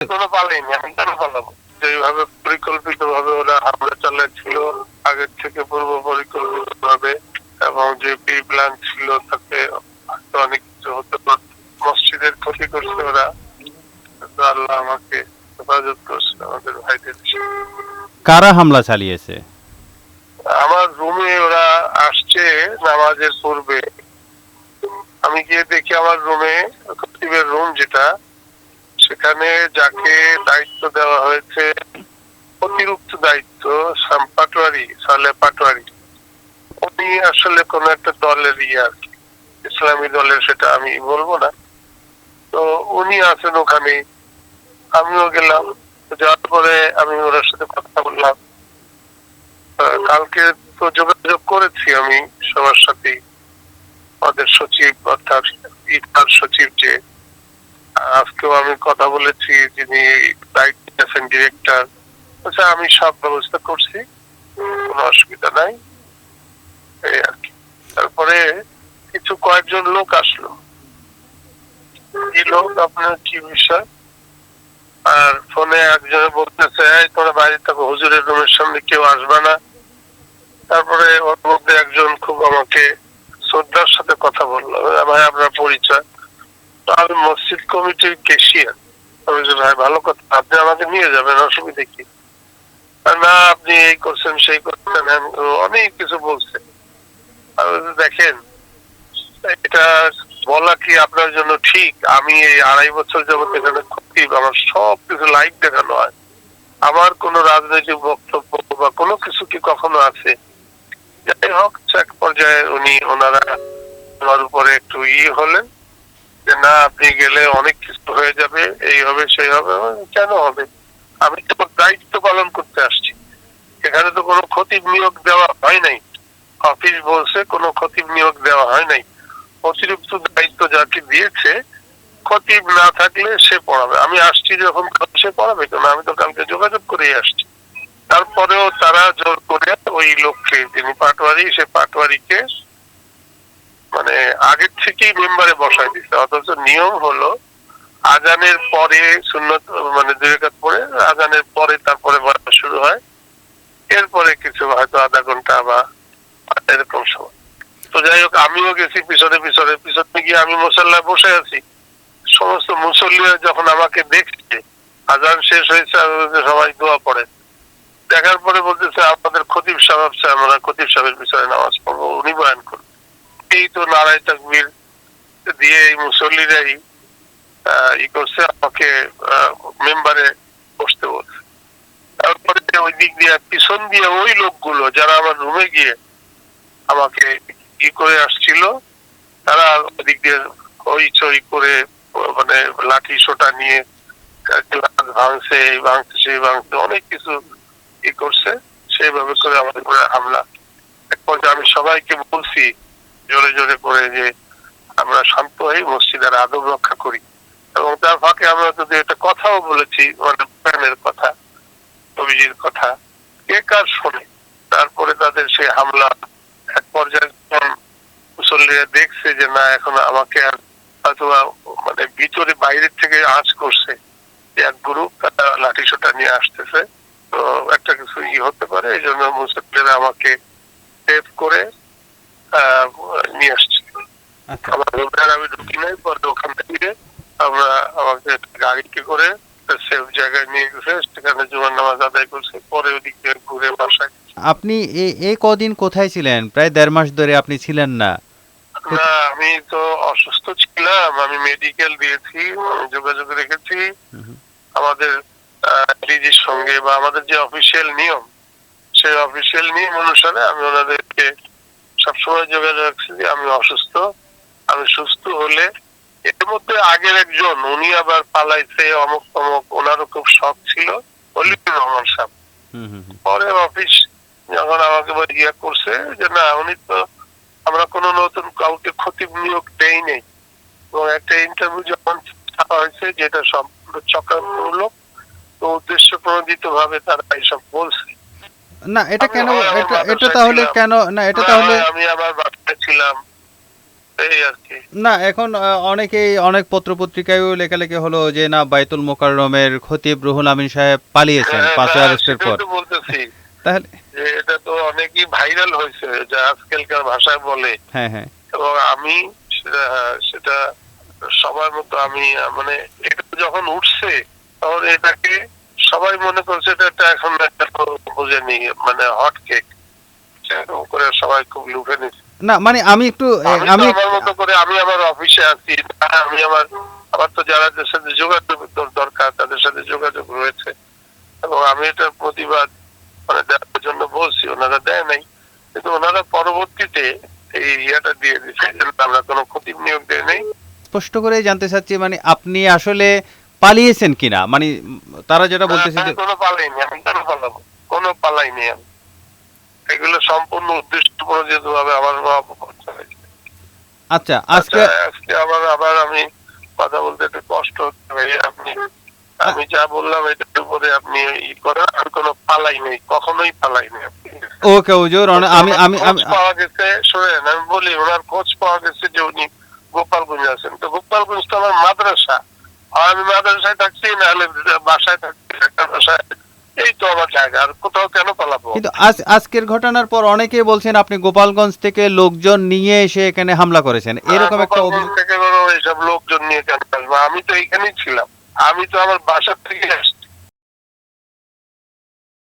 কোনো পালাইনি আমি কেন পালাবো? যেভাবে পরিকল্পিত ভাবে ওরা হামলা চালাচ্ছিল আগের থেকে পূর্ব পরিকল্পিত ভাবে এবং যে প্রি প্ল্যান ছিল তাতে অনেক কিছু হতে পারত। মসজিদের ক্ষতি করছে ওরা। আল্লাহ আমাকে হেফাজত করছে আমাদের ভাইদের কারা হামলা চালিয়েছে? আমার রুমে ওরা আসছে নামাজের পূর্বে। আমি গিয়ে দেখি আমার রুমে খতিবের রুম যেটা সেখানে যাকে দায়িত্ব দেওয়া হয়েছে, অতিরিক্ত দায়িত্ব পাটোয়ারি, সালে পাটোয়ারি। উনি আসলে কোন একটা দলের ইয়ে আর কি। ইসলামী দলের সেটা আমি বলব না। তো উনি আছেন ওখানে আমিও গেলাম। যাওয়ার পরে আমি ওনার সাথে কথা বললাম। কালকে তো যোগাযোগ করেছি আমি সবার সাথে আমাদের সচিব, অর্থাৎ ইফতার সচিব যে আজকেও আমি কথা বলেছি যিনি আছেন ডিরেক্টর আচ্ছা আমি সব ব্যবস্থা করছি, কোনো অসুবিধা নাই। এই আর কি। তারপরে কিছু কয়েকজন লোক আসলো। এই লোক আপনার কি বিষয়? আর ফোনে একজনে বলতেছে, এই, তোরা বাইরে থাকো, হুজুরের রুমের সামনে কেউ আসবে না। তারপরে ওর মধ্যে একজন খুব আমাকে শ্রদ্ধার সাথে কথা বলল। ভাই, আপনার পরিচয়। আমি মসজিদ কমিটির কেশিয়ার আমি বলছি, ভাই ভালো কথা। আপনি আমাকে নিয়ে যাবেন অসুবিধা কি? না আপনি এই করছেন সেই করছেন হ্যান- অনেক কিছু বলছে। দেখেন এটা বলা কি আপনার জন্য ঠিক? আমি এই আড়াই বছর যাবত এখানে ক্ষতি আমার সব কিছু লাইভ দেখানো হয়। আমার কোনো রাজনৈতিক বক্তব্য বা কোনো কিছু কি কখনো আছে? যাই হোক এক পর্যায়ে উনি ওনারা আমার উপরে একটু ই হলেন। যে না, আপনি গেলে অনেক কিছু হয়ে যাবে, এই হবে, সেই হবে, কেন হবে? আমি তো দায়িত্ব পালন করতে আসছি। এখানে তো কোনো খতিব নিয়োগ দেওয়া হয় নাই। অফিস বলছে কোনো খতিব নিয়োগ দেওয়া হয় নাই। অতিরিক্ত দায়িত্ব যাকে দিয়েছে খতিব না থাকলে সে পড়াবে। আমি আসছি যখন সে পড়াবে কেন? আমি তো কালকে যোগাযোগ করেই আসছি। তারপরেও তারা জোর করে ওই লোককে তিনি পাটোয়ারি, সে পাটোয়ারিকে মানে আগের থেকেই মেম্বারে বসায় দিচ্ছে অথচ নিয়ম হলো, আজানের পরে সুন্নত মানে দুই রেখাত পরে, আজানের পরে তারপরে বলা শুরু হয়। এরপরে কিছু হয়তো আধা ঘণ্টা বা এরকম সময়। তো যাই হোক, আমিও গেছি পিছনে পিছনে। পিছনে গিয়ে আমি মুসল্লায় বসে আছি। সমস্ত মুসল্লিরা যখন আমাকে দেখছে, আজান শেষ হয়েছে সবাই দোয়া পড়ে দেখার পরে বলতেছে, আমাদের খতিব সাহেব আমরা খতিব সাহেবের পিছনে নামাজ পড়ব, উনি বয়ান করবেন এই তো নারায় তাকবীর দিয়ে এই মুসল্লিরাই ই করছে, আমাকে মেম্বারে বসতে বলছে। তারপরে ওই দিক দিয়ে, পিছন দিয়ে ওই লোকগুলো, যারা আমার রুমে গিয়ে আমাকে ই করে আসছিল, তারা ওদিক দিয়ে ওই চই করে মানে লাঠি সোটা নিয়ে, গ্লাস ভাঙছে, এই ভাঙছে, সেই ভাঙছে, অনেক কিছু ই করছে। সেইভাবে করে আমাদের উপরে হামলা। এক পর্যায়ে আমি সবাইকে বলছি জোরে জোরে করে যে আমরা শান্ত হয়ে মসজিদের আদব রক্ষা করি। এবং তার ফাঁকে আমরা যদি একটা কথাও বলেছি মানে প্যানের কথা অভিজির কথা, কে কার শোনে? তারপরে তাদের সেই হামলা, এক পর্যায়ে মুসল্লিরা দেখছে যে না, এখন আমাকে আর হয়তো মানে ভিতরে বাইরের থেকে আঁচ করছে যে এক গ্রুপ, তারা লাঠি সোটা নিয়ে আসতেছে। তো একটা কিছু ই হতে পারে, এই জন্য মুসল্লিরা আমাকে সেভ করে নিয়ে আসছে আচ্ছা। আমার আমি ঢুকি নাই পরে ওখান থেকে আমরা আমাকে গাড়িতে করে সেফ জায়গায় নিয়ে গেছে সেখানে জুমার নামাজ আদায় করছে পরে ওদিক দিয়ে ঘুরে বাসায় আপনি এই কদিন কোথায় ছিলেন? প্রায় দেড় মাস ধরে আপনি ছিলেন না। না আমি তো অসুস্থ ছিলাম আমি মেডিকেল দিয়েছি যোগাযোগ রেখেছি। আমাদের ডিজির সঙ্গে বা আমাদের যে অফিসিয়াল নিয়ম সেই অফিসিয়াল নিয়ম অনুসারে আমি ওনাদেরকে সবসময় যোগাযোগ রাখছি যে আমি অসুস্থ আমি সুস্থ হলে এর মধ্যে আগের একজন উনি আবার পালাইছে অমুক তমুক ওনারও খুব শখ ছিল অলিউর রহমান সাহেব। পরে অফিস যখন আমাকে ইয়া করছে যে না উনি তো আমরা কোনো নতুন কাউকে ক্ষতি নিয়োগ দেই নেই। এবং একটা ইন্টারভিউ যখন ছাপা হয়েছে যেটা সম্পূর্ণ চক্রান্তমূলক তো উদ্দেশ্য প্রণোদিত ভাবে তারা এইসব বলছে। না এটা কেন এটা তাহলে কেন না এটা তাহলে আমি আমার বাসায় ছিলাম। না এখন অনেকেই অনেক পত্রপত্রিকায়ও লেখালেখি হলো যে না বাইতুল মোকাররমের খতিব রুহুল আমিন সাহেব পালিয়েছেন হ্যাঁ, পাঁচই হ্যাঁ, আগস্টের পর। তাহলে যে এটা তো অনেকই ভাইরাল হয়েছে যা আজকালকার ভাষায় বলে। হ্যাঁ হ্যাঁ। এবং আমি সেটা সেটা সবার মতো আমি মানে এটা যখন উঠছে তখন এটাকে সবাই মনে করছে এটা এখন একটা বোঝেনি মানে হট কেক করে সবাই খুব লুফে নিচ্ছে। না মানে আমি একটু আমি আমি আমার মতো করে আমি আমার অফিসে আছি আমি আমার আমার তো যাদের সাথে যোগাযোগ দরকার তাদের সাথে যোগাযোগ রয়েছে। এবং আমি এটার প্রতিবাদ মানে দেওয়ার জন্য বলছি ওনারা দেয় নাই। কিন্তু ওনারা পরবর্তীতে এই ইয়েটা দিয়ে দিচ্ছে আমরা কোনো ক্ষতি নিয়োগ দেয় নাই। স্পষ্ট করে জানতে চাচ্ছি মানে আপনি আসলে পালিয়েছেন কিনা? মানে তারা যেটা বলতেছে যে আমি কোনো পালাইনি আমি কেন পালাবো। কোনো পালাইনি আমি এগুলো সম্পূর্ণ উদ্দেশ্য প্রযোজিত ভাবে আমার হয়েছে আচ্ছা আজকে আচ্ছা, আজকে আবার আবার আমি কথা বলতে একটু কষ্ট হচ্ছে আপনি আমি যা বললাম এটার উপরে আপনি ই করেন আর কোনো পালাই নেই কখনোই পালাই নেই ওকে অনে- আমি আমি আমি পাওয়া গেছে শোনেন আমি বলি ওনার খোঁজ পাওয়া গেছে যে উনি গোপালগঞ্জ আছেন। তো গোপালগঞ্জ তো আমার মাদ্রাসা। আমি মাদ্রাসায় থাকছি নাহলে বাসায় থাকছি একটা বাসায়। এই তো আমার জায়গা আর কোথাও কেন পালাবো? কিন্তু আজ আজকের ঘটনার পর অনেকেই বলছেন আপনি গোপালগঞ্জ থেকে লোকজন নিয়ে এসে এখানে হামলা করেছেন। এরকম একটা অভিযোগ থেকে এইসব লোকজন নিয়ে কেন আসব? আমি তো এখানেই ছিলাম। আমি তো আমার বাসার থেকে আসছি।